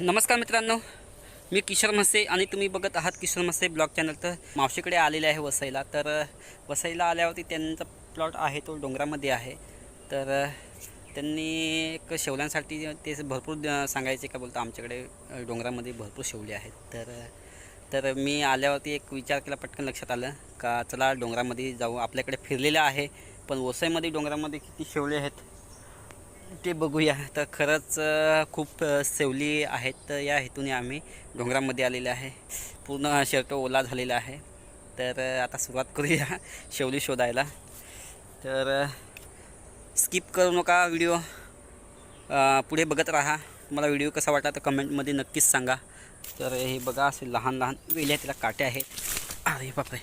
नमस्कार मित्रांनो मी किशोर म्हसे आणि तुम्ही बघत आहात किशोर म्हसे ब्लॉग चॅनल. तर मावशीकडे आलेले आहे वसईला. तर वसईला आल्यावरती त्यांचा प्लॉट आहे तो डोंगरामध्ये आहे. तर त्यांनी एक शेवल्यांसाठी ते भरपूर सांगायचे का बोलतो आमच्याकडे डोंगरामध्ये भरपूर शेवले आहेत. तर तर मी आल्यावरती एक विचार केला पटकन लक्षात आलं का चला डोंगरामध्ये जाऊ. आपल्याकडे फिरलेलं आहे पण वसईमध्ये डोंगरामध्ये किती शेवले आहेत ते बघूया. तर खरंच खूप सेवली आहेत. तर या हेतूने आम्ही डोंगरामध्ये आलेले आहे. पूर्ण शर्ट ओला झालेला आहे. तर आता सुरुवात करूया शेवली शोधायला. तर स्किप करू नका व्हिडिओ पुढे बघत राहा. मला व्हिडिओ कसा वाटला तर कमेंटमध्ये नक्कीच सांगा. तर हे बघा असे लहान लहान वेल्या तिला काटे आहेत. अरे बापरे.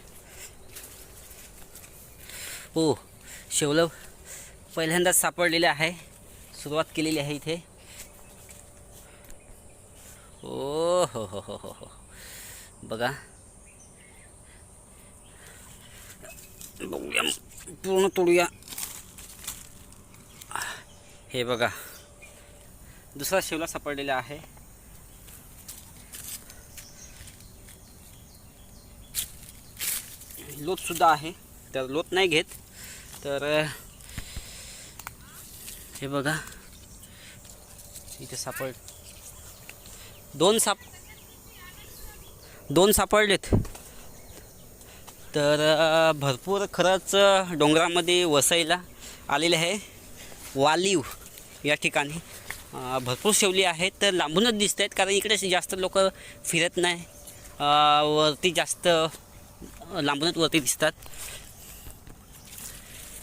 हो शेवलं पहिल्यांदाच सापडलेले आहे. सुरुवात केलेली आहे इथे. ओ हो हो हो हो. हो बघा. बघूया पूर्ण तोडूया. हे बघा. दुसरा शेवला सापडलेला आहे. लोतसुद्धा आहे. तर लोत नाही घेत. तर हे बघा. इथे सापड. दोन साप दोन सापडलेत. तर भरपूर खरंच डोंगरामध्ये वसईला आलेले आहे. वालीव या ठिकाणी. भरपूर शेवली आहेत. तर लांबूनच दिसत आहेत कारण इकडे जास्त लोक फिरत नाही. वरती जास्त लांबूनच वरती दिसतात.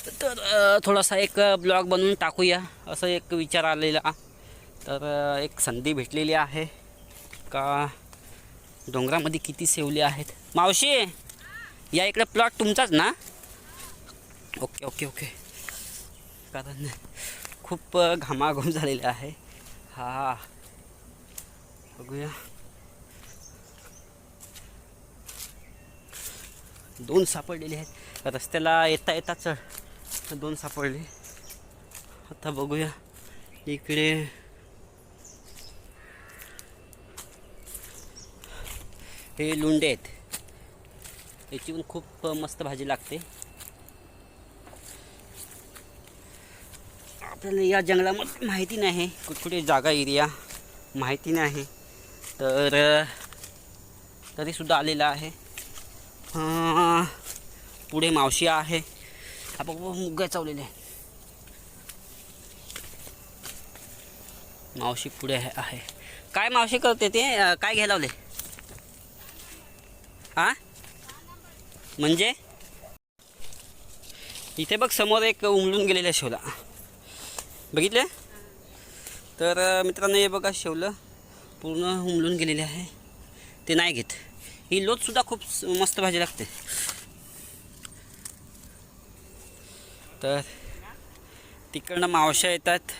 तर थोडासा एक ब्लॉग बनवून टाकूया असं एक विचार आलेला. तर एक संधी भेटलेली आहे. का डोंगरामध्ये किती सेवले आहेत? मावशी या इकडे प्लॉट तुमचाच ना? Okay okay okay. कारण खूप घामाघूम झालेला आहे. हा. बघूया. दोन सापडलेले आहेत. रस्त्याला येता येता चढ. दोन सापडले. आता बघूया. इकडे हे लुंडे आहेत. याची पण खूप मस्त भाजी लागते. आपल्याला या जंगलामध्ये माहिती नाही. कुठकुठे जागा एरिया माहिती नाही. तर तरीसुद्धा आलेला आहे. पुढे मावशी आहे. हा बघ बघ, मुग्गा चावलेले मावशी पुढे आहे- आहे काय मावशी करते ते काय घ्यायला लावले हा म्हणजे इथे बघ समोर एक उमलून गेलेला शेवला बघितले तर मित्रांनो हे बघा शेवलं पूर्ण उमलून गेलेले आहे ते नाही घेत ही लोटसुद्धा खूप मस्त भाजी लागते तर तिकडनं मावशा येतात.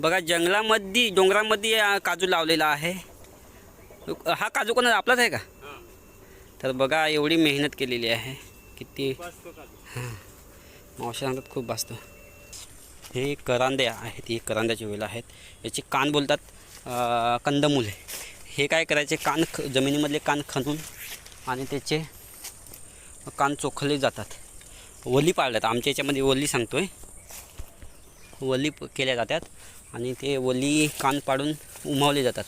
बघा जंगलामध्ये डोंगरामध्ये काजू लावलेला आहे. हा काजू कोणा आपलाच आहे का? तर बघा एवढी मेहनत केलेली आहे. किती? हां. मावशा सांगतात खूप भासतो हे करांदे आहेत. हे करांद्याचे वेल आहेत. याचे कान बोलतात कंदमुले. हे काय करायचे? कान ख जमिनीमधले कान खणून आणि त्याचे कान चोखले जातात. वली पाळतात. आमच्या याच्यामध्ये वली सांगतो आहे वली प- केल्या जातात आणि ते वली कान पाडून उमावले जातात.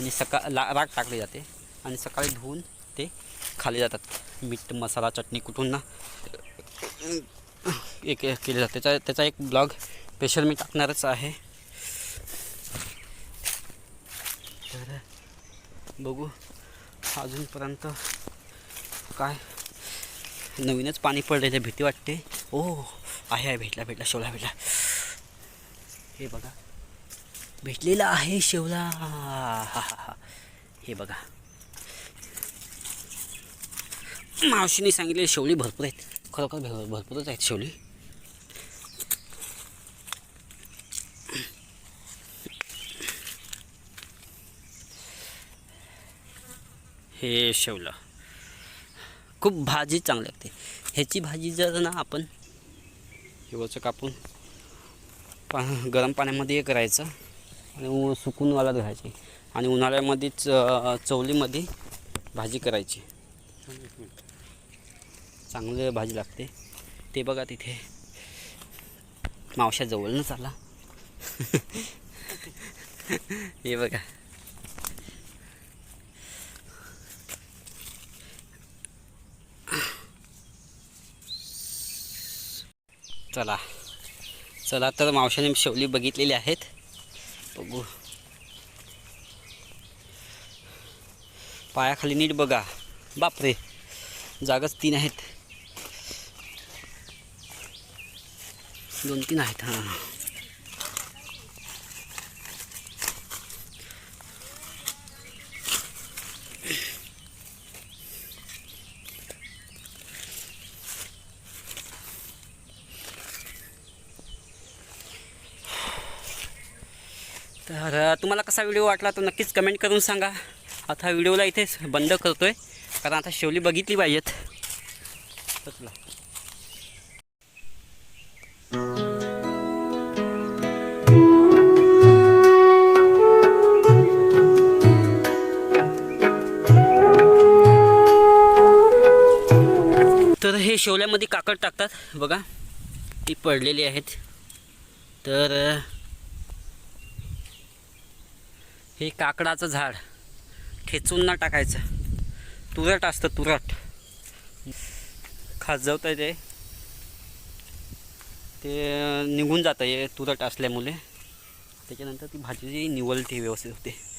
आणि सका ला राग टाकले जाते आणि सकाळी धुवून ते खाल्ले जातात. मीठ मसाला चटणी कुठून ना एक एक केले जाते. त्याचा त्याचा एक ब्लॉग स्पेशल मी टाकणारच आहे. तर बघू अजूनपर्यंत काय नवीनच पाणी पडलेलं भीती वाटते. ओ आहे आहे भेटला भेटला शेवला भेटला. हे बघा. भेटलेला आहे शेवला. हा हा हा हे. बघा. मावशीने सांगितले शेवली भरपूर आहेत. खरोखर भर- भरपूरच आहेत शेवली. हे शेवलं. खूप भाजी चांगली लागते. ह्याची भाजी जर ना आपण हे कापून पा गरम पाण्यामध्ये हे करायचं आणि सुकून वाला धुवायची आणि उन्हाळ्यामध्ये च चवलीमध्ये भाजी करायची. चांगली भाजी लागते. ते बघा तिथे मावशा जवळनंच आला हे बघा. चला. चला तर मावशाने शेवली बघितलेली आहेत. बघू. पायाखाली नीट बघा. बापरे जागाच तीन आहेत. दोन तीन आहेत हां. तर तुम्हाला कसा व्हिडिओ वाटला तर नक्कीच कमेंट करून सांगा. आता व्हिडिओला इथेच बंद करतो आहे कारण आता शेवली बघितली पाहिजेत. चला. तर हे शेवल्यामध्ये काकड टाकतात. बघा ती पडलेली आहेत. तर हे काकडाचं झाड. ठेचून ना टाकायचं. तुरट असतं तुरट. खाजवतं आहे ते. ते निघून जातं हे तुरट असल्यामुळे. त्याच्यानंतर ती भाजी निवलते व्यवस्थित होते.